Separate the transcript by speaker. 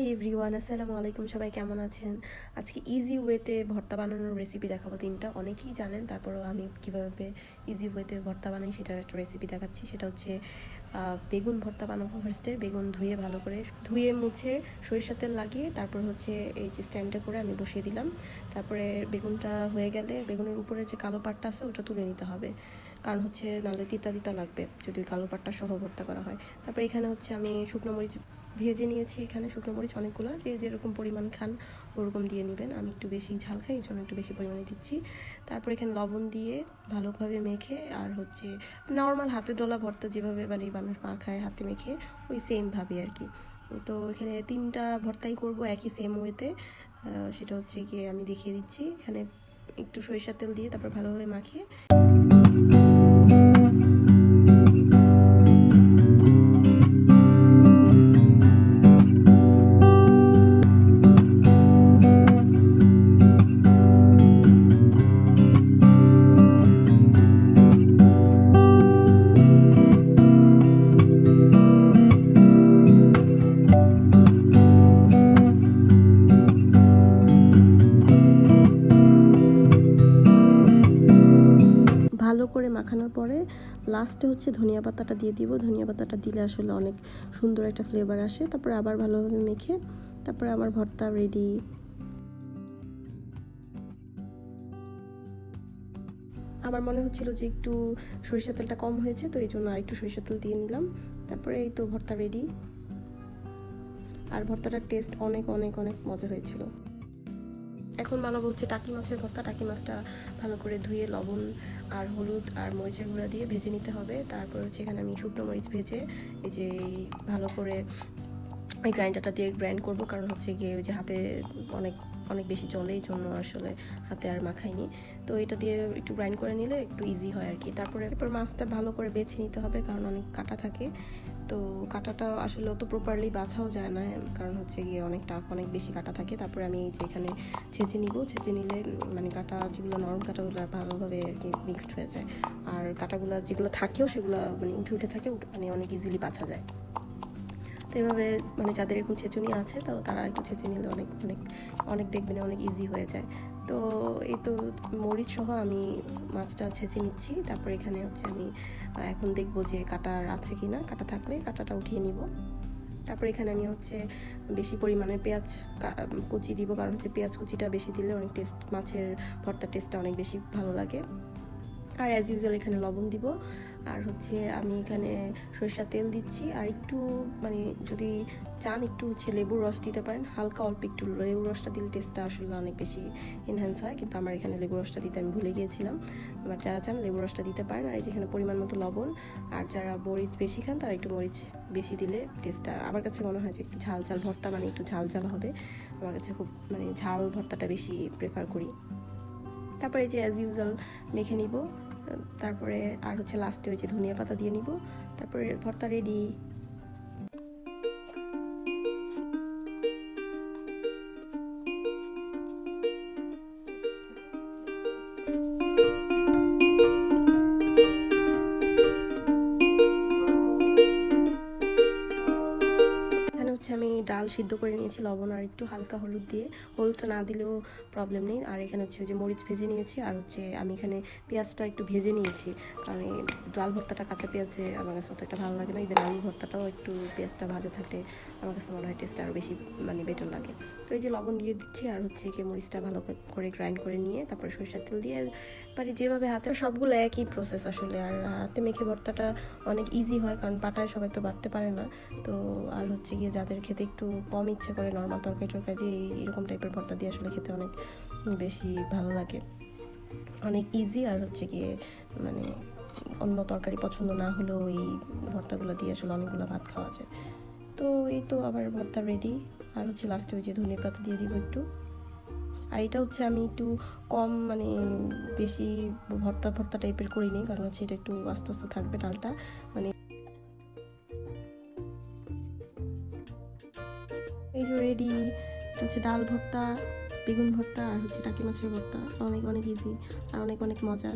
Speaker 1: Hi everyone আসসালামু আলাইকুম, সবাই কেমন আছেন? আজকে ইজি ওয়েতে ভর্তা বানানোর রেসিপি দেখাবো। তিনটা, অনেকেই জানেন, তারপরও আমি কীভাবে ইজি ওয়েতে ভর্তা বানাই সেটার একটা রেসিপি দেখাচ্ছি। সেটা হচ্ছে বেগুন ভর্তা বানাবো ফার্স্টে বেগুন ধুয়ে ভালো করে ধুয়ে মুছে সরিষার তেল লাগিয়ে, তারপর হচ্ছে এই যে স্ট্যান্ডে করে আমি বসিয়ে দিলাম। তারপরে বেগুনটা হয়ে গেলে, বেগুনের উপরে যে কালো পাটটা আছে, ওটা তুলে নিতে হবে। কারণ হচ্ছে নাহলে তিতা তিতা লাগবে যদি ওই কালো পাটটা সহ ভর্তা করা হয়। তারপরে এখানে হচ্ছে আমি শুকনো মরিচ ভেজে নিয়েছি। এখানে শুকনো মরিচ অনেকগুলো, যে যেরকম পরিমাণ খান ওরকম দিয়ে নেবেন। আমি একটু বেশি ঝাল খাই, এই জন্য একটু বেশি পরিমাণে দিচ্ছি। তারপর এখানে লবণ দিয়ে ভালোভাবে মেখে আর হচ্ছে নর্মাল হাতে ডলা ভর্তা যেভাবে মানে মানুষ মা খায় হাতে মেখে, ওই সেমভাবে আর কি। তো এখানে তিনটা ভর্তাই করব একই সেম ওয়েতে সেটা হচ্ছে গিয়ে আমি দেখিয়ে দিচ্ছি। এখানে একটু সরিষার তেল দিয়ে তারপর ভালোভাবে মাখিয়ে লাস্টে হচ্ছে ধনিয়া পাতাটা দিয়ে দিব। ধনিয়া পাতাটা দিলে আসলে অনেক সুন্দর একটা ফ্লেভার আসে। তারপরে আবার ভালোভাবে মেখে তারপরে আমার ভর্তা রেডি আমার মনে হচ্ছিল যে একটু সরিষার তেলটা কম হয়েছে, তো এই জন্য আর একটু সরিষার তেল দিয়ে নিলাম। তারপরে এই তো ভর্তা রেডি আর ভর্তাটার টেস্ট অনেক অনেক অনেক মজা হয়েছিল। এখন বানাবো হচ্ছে টাকি মাছের ভর্তা। টাকি মাছটা ভালো করে ধুয়ে লবণ আর হলুদ আর মরিচের গুঁড়া দিয়ে ভেজে নিতে হবে। তারপর হচ্ছে এখানে আমি শুকনো মরিচ ভেজে এই যে ভালো করে এই গ্রাইন্ডারটা দিয়ে গ্রাইন্ড করব। কারণ হচ্ছে গিয়ে ওই যে হাতে অনেক অনেক বেশি জলে এই জন্য আসলে হাতে আর মাখাইনি। তো এটা দিয়ে একটু গ্রাইন্ড করে নিলে একটু ইজি হয় আর কি। তারপরে এরপর মাছটা ভালো করে বেছে নিতে হবে, কারণ অনেক কাটা থাকে। তো কাটাটা আসলে অত প্রপারলি বাছাও যায় না, কারণ হচ্ছে গিয়ে অনেক টাফ অনেক বেশি কাটা থাকে। তারপরে আমি এই যে এখানে ছেঁচে নিব, ছেঁচে নিলে মানে কাটা যেগুলো নরম কাটাগুলো ভালোভাবে আর কি মিক্সড হয়ে যায়। আর কাটাগুলো যেগুলো থাকেও সেগুলো মানে উঠে উঠে থাকে মানে অনেক ইজিলি বাছা যায়। তো এভাবে মানে যাদের এরকম ছেঁচুনি আছে, তো তারা একটু ছেঁচে নিলে অনেক অনেক অনেক দেখবেন অনেক ইজি হয়ে যায়। তো এই তো মরিচ সহ আমি মাছটা ছেঁচে নিচ্ছি। তারপর এখানে হচ্ছে আমি এখন দেখব যে কাটার আছে কি না কাটা থাকলে কাটাটা উঠিয়ে নিব। তারপর এখানে আমি হচ্ছে বেশি পরিমাণে পেঁয়াজ কুচি দিব। কারণ হচ্ছে পেঁয়াজ কুচিটা বেশি দিলে অনেক টেস্ট মাছের ভর্তার টেস্টটা অনেক বেশি ভালো লাগে। আর অ্যাজ ইউজুয়াল এখানে লবণ দিব। আর হচ্ছে আমি এখানে সরিষার তেল দিচ্ছি। আর একটু মানে যদি চান একটু হচ্ছে লেবুর রস দিতে পারেন। হালকা অল্প একটু লেবুর রসটা দিলে টেস্টটা আসলে অনেক বেশি এনহ্যান্স হয়। কিন্তু আমার এখানে লেবুর রসটা দিতে আমি ভুলে গিয়েছিলাম। এবার যারা চান লেবুর রসটা দিতে পারেন। আর এই যেখানে পরিমাণ মতো লবণ। আর যারা মরিচ বেশি খান, তারা একটু মরিচ বেশি দিলে টেস্টটা আমার কাছে মনে হয় যে একটু ঝাল ঝাল ভর্তা মানে একটু ঝাল ঝাল হবে। আমার কাছে খুব মানে ঝাল ভর্তাটা বেশি প্রেফার করি। তারপরে যে অ্যাজ ইউজুয়াল মেখে নিব, তারপরে আর হচ্ছে লাস্টে ওই যে ধনিয়া পাতা দিয়ে নিব, তারপরে ভর্তা রেডি সিদ্ধ করে নিয়েছি লবণ আর একটু হালকা হলুদ দিয়ে। হলুদটা না দিলেও প্রবলেম নেই। আর এখানে হচ্ছে যে মরিচ ভেজে নিয়েছি। আর হচ্ছে আমি এখানে পেঁয়াজটা একটু ভেজে নিয়েছি। কারণ এই ডাল ভর্তাটা কাঁচা পেঁয়াজে আমার কাছে অত একটা ভালো লাগে না। ইভেন আলু ভর্তাটাও একটু পেঁয়াজটা ভাজা থাকলে আমার কাছে মনে হয় টেস্টটা আরও বেশি মানে বেটার লাগে। তো এই যে লবণ দিয়ে দিচ্ছি আর হচ্ছে কি মরিচটা ভালো করে গ্রাইন্ড করে নিয়ে তারপরে সরিষার তেল দিয়ে পারি যেভাবে হাতে সবগুলো একই প্রসেস আসলে। আর হাতে মেখে ভর্তাটা অনেক ইজি হয় কারণ পাটায় সবাই তো বাড়তে পারে না। তো আর হচ্ছে গিয়ে যাদের খেতে একটু কম ইচ্ছে করে নর্মাল তরকারি টরকারি দিয়ে এরকম টাইপের ভর্তা দিয়ে আসলে খেতে অনেক বেশি ভালো লাগে। অনেক ইজি আর হচ্ছে গিয়ে মানে অন্য তরকারি পছন্দ না হলেও এই ভর্তাগুলো দিয়ে আসলে অনেকগুলো ভাত খাওয়া যায়। তো এই তো আবার ভর্তা রেডি আর হচ্ছে লাস্টে ওই যে ধনে পাতা দিয়ে দিব একটু। আর এটা হচ্ছে আমি একটু কম মানে বেশি ভর্তা ভর্তা টাইপের করিনি কারণ হচ্ছে এটা একটু আস্তে আস্তে থাকবে ডালটা। মানে এই যে রেডি হচ্ছে ডাল ভর্তা, বেগুন ভর্তা আর হচ্ছে টাকি মাছের ভর্তা। অনেক অনেক ইজি আর অনেক অনেক মজা।